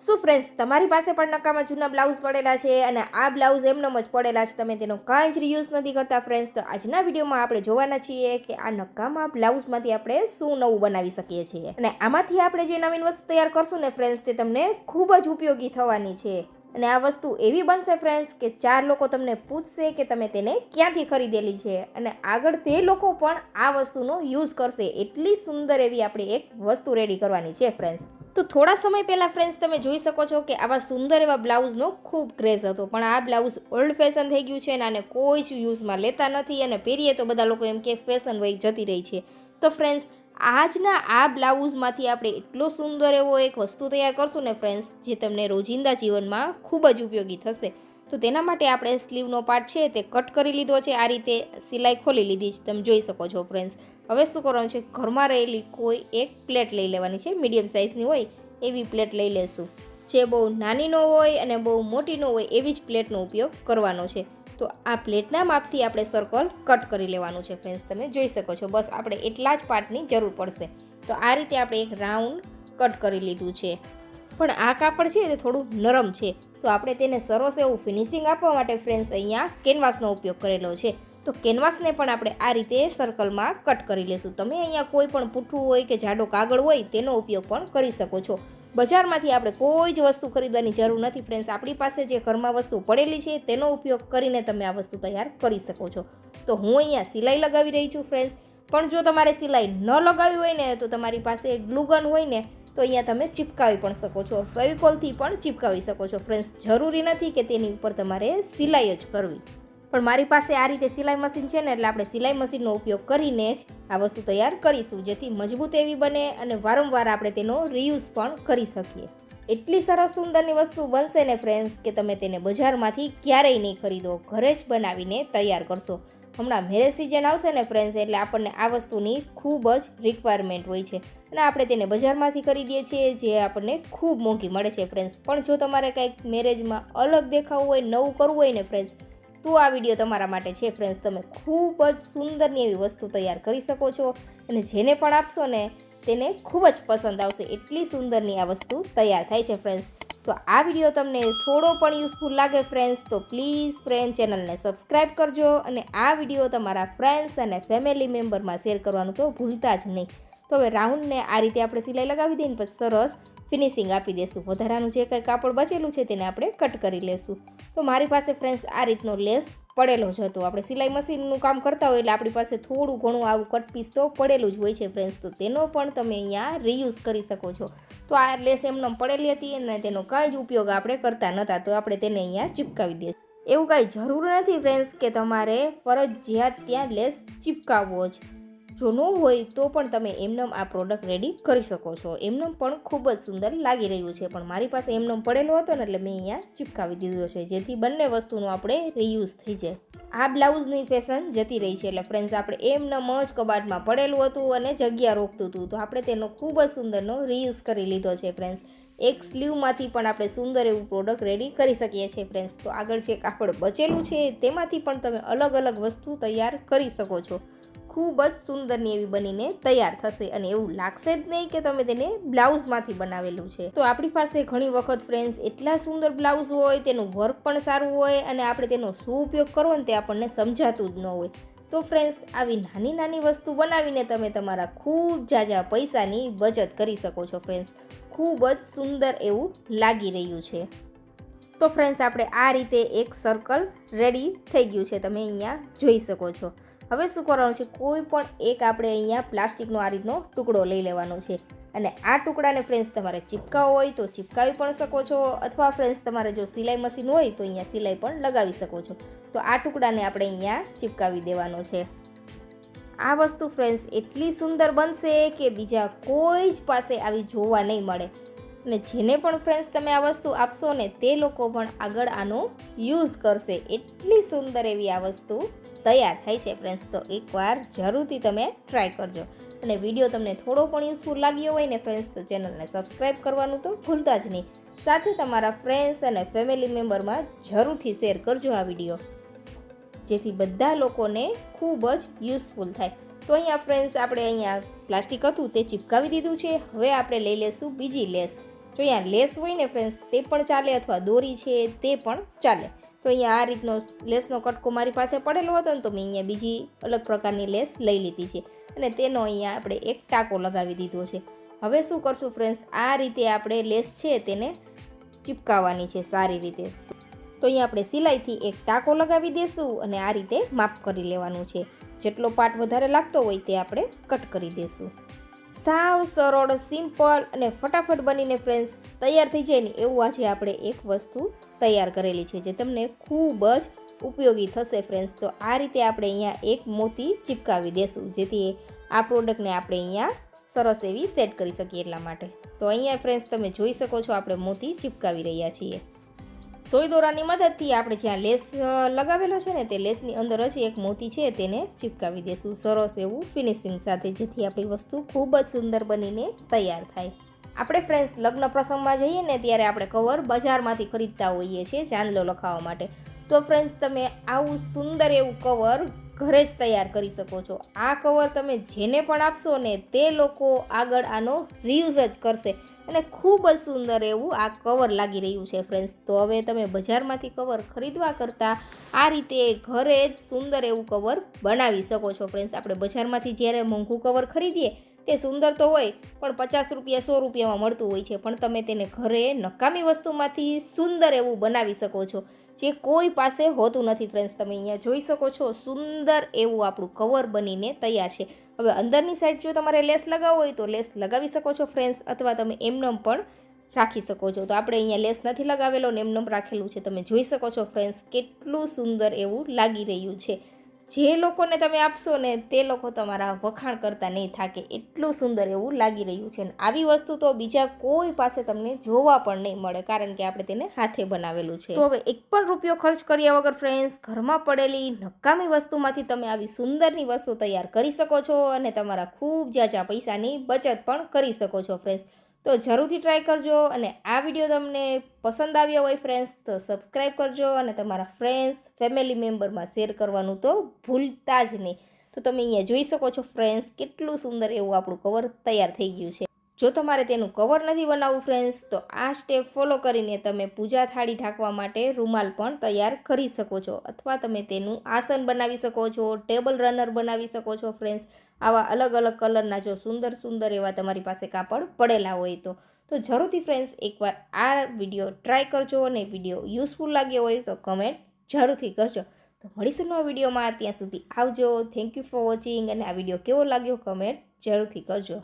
શું ફ્રેન્ડ્સ તમારી પાસે પણ નકામા જૂના બ્લાઉઝ પડેલા છે અને આ બ્લાઉઝ એમનેમ જ પડેલા છે. તમે તેનો કાંઈ જ રિયુઝ નથી કરતા ફ્રેન્ડ્સ તો આજના વિડીયોમાં આપણે જોવાના છીએ કે આ નકામા બ્લાઉઝમાંથી આપણે શું નવું બનાવી શકીએ છીએ. અને આમાંથી આપણે જે નવીન વસ્તુ તૈયાર કરશું ને ફ્રેન્ડ્સ તે તમને ખૂબ જ ઉપયોગી થવાની છે. અને આ વસ્તુ એવી બનશે ફ્રેન્ડ્સ કે ચાર લોકો તમને પૂછશે કે તમે તેને ક્યાંથી ખરીદેલી છે. અને આગળ તે લોકો પણ આ વસ્તુનો યુઝ કરશે. એટલી સુંદર એવી આપણે એક વસ્તુ રેડી કરવાની છે ફ્રેન્ડ્સ તો થોડા સમય પહેલાં ફ્રેન્ડ્સ તમે જોઈ શકો છો કે આવા સુંદર એવા બ્લાઉઝનો ખૂબ ક્રેઝ હતો. પણ આ બ્લાઉઝ ઓલ્ડ ફેશન થઈ ગયું છે અને આને કોઈ જ યુઝમાં લેતા નથી અને પહેરીએ તો બધા લોકો એમ કે ફેશન વહી જતી રહી છે. તો ફ્રેન્ડ્સ આજના આ બ્લાઉઝમાંથી આપણે એટલો સુંદર એવો એક વસ્તુ તૈયાર કરશું ને ફ્રેન્ડ્સ જે તમને રોજિંદા જીવનમાં ખૂબ જ ઉપયોગી થશે. તો તેના માટે આપણે સ્લીવનો પાર્ટ છે તે કટ કરી લીધો છે. આ રીતે સિલાઈ ખોલી લીધી છે. તમે જોઈ શકો છો ફ્રેન્ડ્સ. હવે શું કરવાનું છે? ઘરમાં રહેલી કોઈ એક પ્લેટ લઈ લેવાની છે. મીડિયમ સાઇઝની હોય એવી પ્લેટ લઈ લેશું. જે બહુ નાની ન હોય અને બહુ મોટી ન હોય એવી જ પ્લેટનો ઉપયોગ કરવાનો છે. તો આ પ્લેટના માપથી આપણે સર્કલ કટ કરી લેવાનું છે ફ્રેન્ડ્સ. તમે જોઈ શકો છો. બસ આપણે એટલા જ પાર્ટની જરૂર પડશે. તો આ રીતે આપણે એક રાઉન્ડ કટ કરી લીધું છે. પણ આ કાપડ છે તે થોડું નરમ છે. તો આપણે તેને સરસ એવું ફિનિશિંગ આપવા માટે ફ્રેન્ડ્સ અહીંયા કેનવાસનો ઉપયોગ કરેલો છે. તો કેનવાસને પણ આપણે આ રીતે સર્કલમાં કટ કરી લેશું. તમે અહીંયા કોઈ પણ પૂઠું હોય કે જાડો કાગળ હોય તેનો ઉપયોગ પણ કરી શકો છો. બજારમાંથી આપણે કોઈ જ વસ્તુ ખરીદવાની જરૂર નથી ફ્રેન્ડ્સ આપણી પાસે જે ઘરમાં વસ્તુ પડેલી છે તેનો ઉપયોગ કરીને તમે આ વસ્તુ તૈયાર કરી શકો છો. તો હું અહીંયા સિલાઈ લગાવી રહી છું ફ્રેન્ડ્સ પણ જો તમારે સિલાઈ ન લગાવી હોય ને તો તમારી પાસે ગ્લુગન હોય ને તો અહીંયા તમે ચિપકાવી પણ શકો છો. ફેવિકોલથી પણ ચિપકાવી શકો છો. ફ્રેન્ડ્સ, જરૂરી નથી કે તેની ઉપર તમારે સિલાઈ જ કરવી. પણ મારી પાસે આ રીતે સિલાઈ મશીન છે ને, એટલે આપણે સિલાઈ મશીનનો ઉપયોગ કરીને જ આ વસ્તુ તૈયાર કરીશું, જેથી મજબૂત એવી બને અને વારંવાર આપણે તેનો રિયુઝ પણ કરી શકીએ. એટલી સરસ સુંદરની વસ્તુ બનશે ને, ફ્રેન્ડ્સ, કે તમે તેને બજારમાંથી ક્યારેય નહીં ખરીદો. ઘરે જ બનાવીને તૈયાર કરશો. હમણાં મેરેજ સિઝન આવશે ને ફ્રેન્ડ્સ એટલે આપણને આ વસ્તુની ખૂબ જ રિક્વાયરમેન્ટ હોય છે. અને આપણે તેને બજારમાંથી ખરીદીએ છીએ, જે આપણને ખૂબ મોંઘી મળે છે ફ્રેન્ડ્સ પણ જો તમારે કંઈક મેરેજમાં અલગ દેખાવું હોય, નવું કરવું હોય ને ફ્રેન્ડ્સ તો આ વીડિયો તમારા માટે છે ફ્રેન્ડ્સ તમે ખૂબ જ સુંદરની એવી વસ્તુ તૈયાર કરી શકો છો અને જેને પણ આપશો ને, તેને ખૂબ જ પસંદ આવશે. એટલી સુંદરની આ વસ્તુ તૈયાર થાય છે ફ્રેન્ડ્સ તો આ વીડિયો તમને થોડો પણ યુઝફુલ લાગે ફ્રેન્ડ્સ તો પ્લીઝ ફ્રેન્ડ ચેનલને સબસ્ક્રાઈબ કરજો અને આ વીડિયો તમારા ફ્રેન્ડ્સ અને ફેમિલી મેમ્બરમાં શેર કરવાનું તો ભૂલતા જ નહીં. તો હવે રાઉન્ડને આ રીતે આપણે સિલાઈ લગાવી દઈએ ને પછી સરસ ફિનિશિંગ આપી દઈશું વધારાનું જે કંઈ કાપડ બચેલું છે તેને આપણે કટ કરી લેશું. તો મારી પાસે ફ્રેન્ડ્સ આ રીતનો લેસ પડેલો જ હતો. આપણે સિલાઈ મશીનનું કામ કરતા હોય એટલે આપણી પાસે થોડું ઘણું આવું કટ પીસ તો પડેલું જ હોય છે ફ્રેન્ડ્સ તો તેનો પણ તમે અહીંયા રિયુઝ કરી શકો છો. તો આ લેસ એમને પડેલી હતી અને તેનો કાંઈ જ ઉપયોગ આપણે કરતા નહોતા તો આપણે તેને અહીંયા ચિપકાવી દઈએ એવું કાંઈ જરૂર નથી ફ્રેન્ડ્સ કે તમારે ફરજિયાત ત્યાં લેસ ચિપકાવવો જ. જો ન હોય તો પણ તમે એમનેમ આ પ્રોડક્ટ રેડી કરી શકો છો. એમનેમ પણ ખૂબ જ સુંદર લાગી રહ્યું છે. પણ મારી પાસે એમનેમ પડેલો હતો ને એટલે મેં અહીંયા ચિપકાવી દીધો છે. જેથી બંને વસ્તુનો આપણે રિયુઝ થઈ જાય. આ બ્લાઉઝની ફેશન જતી રહી છે. એટલે ફ્રેન્ડ્સ આપણે એમનેમ જ કબાટમાં પડેલું હતું અને જગ્યા રોકતું હતું. તો આપણે તેનો ખૂબ જ સુંદરનો રિયુઝ કરી લીધો છે ફ્રેન્ડ્સ એક સ્લીવમાંથી પણ આપણે સુંદર એવું પ્રોડક્ટ રેડી કરી શકીએ છીએ ફ્રેન્ડ્સ તો આગળ જે કાપડ બચેલું છે, તેમાંથી પણ તમે અલગ અલગ વસ્તુ તૈયાર કરી શકો છો. ખૂબ જ સુંદરની એવી બનીને તૈયાર થશે અને એવું લાગશે જ નહીં કે તમે તેને બ્લાઉઝમાંથી બનાવેલું છે. તો આપણી પાસે ઘણી વખત ફ્રેન્ડ્સ એટલા સુંદર બ્લાઉઝ હોય, તેનું વર્ક પણ સારું હોય અને આપણે તેનો શું ઉપયોગ કરવો ને તે આપણને સમજાતું જ ન હોય. તો ફ્રેન્ડ્સ આવી નાની નાની વસ્તુ બનાવીને તમે તમારા ખૂબ જાજા પૈસાની બચત કરી શકો છો ફ્રેન્ડ્સ ખૂબ જ સુંદર એવું લાગી રહ્યું છે. તો ફ્રેન્ડ્સ આપણે આ રીતે એક સર્કલ રેડી થઈ ગયું છે. તમે અહીંયા જોઈ શકો છો. હવે શું કરવાનું છે? કોઈ પણ એક આપણે અહીંયા પ્લાસ્ટિકનો આ રીતનો ટુકડો લઈ લેવાનો છે. અને આ ટુકડાને ફ્રેન્ડ્સ તમારે ચિપકાવવો હોય તો ચિપકાવી પણ શકો છો. અથવા ફ્રેન્ડ્સ તમારે જો સિલાઈ મશીન હોય તો અહીંયા સિલાઈ પણ લગાવી શકો છો. તો આ ટુકડાને આપણે અહીંયા ચિપકાવી દેવાનો છે. આ વસ્તુ ફ્રેન્ડ્સ એટલી સુંદર બનશે કે બીજા કોઈ જ પાસે આવી જોવા નહીં મળે. અને જેને પણ ફ્રેન્ડ્સ તમે આ વસ્તુ આપશો ને તે લોકો પણ આગળ આનો યુઝ કરશે. એટલી સુંદર એવી આ વસ્તુ તૈયાર થાય છે ફ્રેન્ડ્સ તો એકવાર જરૂરથી તમે ટ્રાય કરજો. અને વીડિયો તમને થોડો પણ યુઝફુલ લાગ્યો હોય ને ફ્રેન્ડ્સ તો ચેનલને સબસ્ક્રાઈબ કરવાનું તો ભૂલતા જ નહીં. સાથે તમારા ફ્રેન્ડ્સ અને ફેમિલી મેમ્બરમાં જરૂરથી શેર કરજો આ વીડિયો જેથી બધા લોકોને ખૂબ જ યુઝફુલ થાય. તો અહીંયા ફ્રેન્ડ્સ આપણે અહીંયા પ્લાસ્ટિક હતું, તે ચિપકાવી દીધું છે. હવે આપણે લઈ લેશું બીજી લેસ. જો અહીંયા લેસ હોય ને ફ્રેન્ડ્સ તે પણ ચાલે અથવા દોરી છે, તે પણ ચાલે. તો અહીંયા આ રીતનો લેસનો કટકો મારી પાસે પડેલો હતો ને તો મેં અહીંયા બીજી અલગ પ્રકારની લેસ લઈ લીધી છે. અને તેનો અહીંયા આપણે એક ટાંકો લગાવી દીધો છે. હવે શું કરશું ફ્રેન્ડ્સ આ રીતે આપણે લેસ છે તેને ચીપકાવવાની છે સારી રીતે. તો અહીંયા આપણે સિલાઈથી એક ટાંકો લગાવી દઈશું અને આ રીતે માપ કરી લેવાનું છે. જેટલો પાર્ટ વધારે લાગતો હોય તે આપણે કટ કરી દઈશું સાવ સરળ સિમ્પલ અને ફટાફટ બનીને ફ્રેન્ડ્સ તૈયાર થઈ જાય ને એવું આજે આપણે એક વસ્તુ તૈયાર કરેલી છે જે તમને ખૂબ જ ઉપયોગી થશે ફ્રેન્ડ્સ તો આ રીતે આપણે અહીંયા એક મોતી ચીપકાવી દેશું, જેથી આ પ્રોડક્ટને આપણે અહીંયા સરસ એવી સેટ કરી શકીએ એટલા માટે. તો અહીંયા ફ્રેન્ડ્સ તમે જોઈ શકો છો, આપણે મોતી ચીપકાવી રહ્યા છીએ. સોય દોરાની મદદથી આપણે જ્યાં લેસ લગાવેલો છે ને તે લેસની અંદર જ એક મોતી છે તેને ચીપકાવી દેશું. સરસ એવું ફિનિશિંગ સાથે, જેથી આપણી વસ્તુ ખૂબ જ સુંદર બનીને તૈયાર થાય. આપણે ફ્રેન્ડ્સ, લગ્ન પ્રસંગમાં જઈએ ને ત્યારે આપણે કવર બજારમાંથી ખરીદતા હોઈએ છીએ ચાંદલો લખાવવા માટે. તો ફ્રેન્ડ્સ, તમે આવું સુંદર એવું કવર ઘરે જ તૈયાર કરી શકો છો. આ કવર તમે જેને પણ આપશો ને તે લોકો આગળ આનો રિયુઝ જ કરશે. અને ખૂબ જ સુંદર એવું આ કવર લાગી રહ્યું છે ફ્રેન્ડ્સ તો હવે તમે બજારમાંથી કવર ખરીદવા કરતાં આ રીતે ઘરે જ સુંદર એવું કવર બનાવી શકો છો ફ્રેન્ડ્સ આપણે બજારમાંથી જ્યારે મોંઘું કવર ખરીદીએ તે સુંદર તો હોય, પણ પચાસ રૂપિયા સો રૂપિયામાં મળતું હોય છે. પણ તમે તેને ઘરે નકામી વસ્તુમાંથી સુંદર એવું બનાવી શકો છો, જે કોઈ પાસે હોતું નથી ફ્રેન્ડ્સ તમે અહીંયા જોઈ શકો છો, સુંદર એવું આપણું કવર બનીને તૈયાર છે. હવે અંદરની સાઈડ જો તમારે લેસ લગાવવો હોય તો લેસ લગાવી શકો છો ફ્રેન્ડ્સ અથવા તમે એમનેમ પણ રાખી શકો છો. તો આપણે અહીંયા લેસ નથી લગાવેલો ને એમનેમ રાખેલું છે. તમે જોઈ શકો છો ફ્રેન્ડ્સ કેટલું સુંદર એવું લાગી રહ્યું છે. જે લોકોને તમે આપશો ને તે લોકો તમારા વખાણ કરતા નહીં થાકે. એટલું સુંદર એવું લાગી રહ્યું છે ને. આવી વસ્તુ તો બીજા કોઈ પાસે તમને જોવા પણ નહીં મળે, કારણ કે આપણે તેને હાથે બનાવેલું છે. તો હવે એક પણ રૂપિયો ખર્ચ કર્યા વગર ફ્રેન્ડ્સ ઘરમાં પડેલી નકામી વસ્તુમાંથી તમે આવી સુંદરની વસ્તુ તૈયાર કરી શકો છો અને તમારા ખૂબ જાજા પૈસાની બચત પણ કરી શકો છો ફ્રેન્ડ્સ તો જરૂરથી ટ્રાય કરજો અને આ વીડિયો તમને પસંદ આવ્યો હોય ફ્રેન્ડ્સ તો સબસ્ક્રાઈબ કરજો અને તમારા ફ્રેન્ડ્સ ફેમિલી મેમ્બરમાં શેર કરવાનું તો ભૂલતા જ નહીં. તો તમે અહીંયા જોઈ શકો છો ફ્રેન્ડ્સ કેટલું સુંદર એવું આપણું કવર તૈયાર થઈ ગયું છે. જો તમારે તેનું કવર નથી બનાવવું ફ્રેન્ડ્સ તો આ સ્ટેપ ફોલો કરીને તમે પૂજા થાળી ઢાંકવા માટે રૂમાલ પણ તૈયાર કરી શકો છો. અથવા તમે તેનું આસન બનાવી શકો છો ટેબલ રનર બનાવી શકો છો ફ્રેન્ડ્સ આવા અલગ અલગ કલરના જો સુંદર સુંદર એવા તમારી પાસે કાપડ પડેલા હોય તો તો જરૂરથી ફ્રેન્ડ્સ એકવાર આ વીડિયો ટ્રાય કરજો અને વીડિયો યુઝફુલ લાગ્યો હોય તો કમેન્ટ જરૂરથી કરજો. તો મળીશું નવા વિડીયોમાં ત્યાં સુધી આવજો. થેન્ક યુ ફોર વોચિંગ અને આ વીડિયો કેવો લાગ્યો કમેન્ટ જરૂરથી કરજો.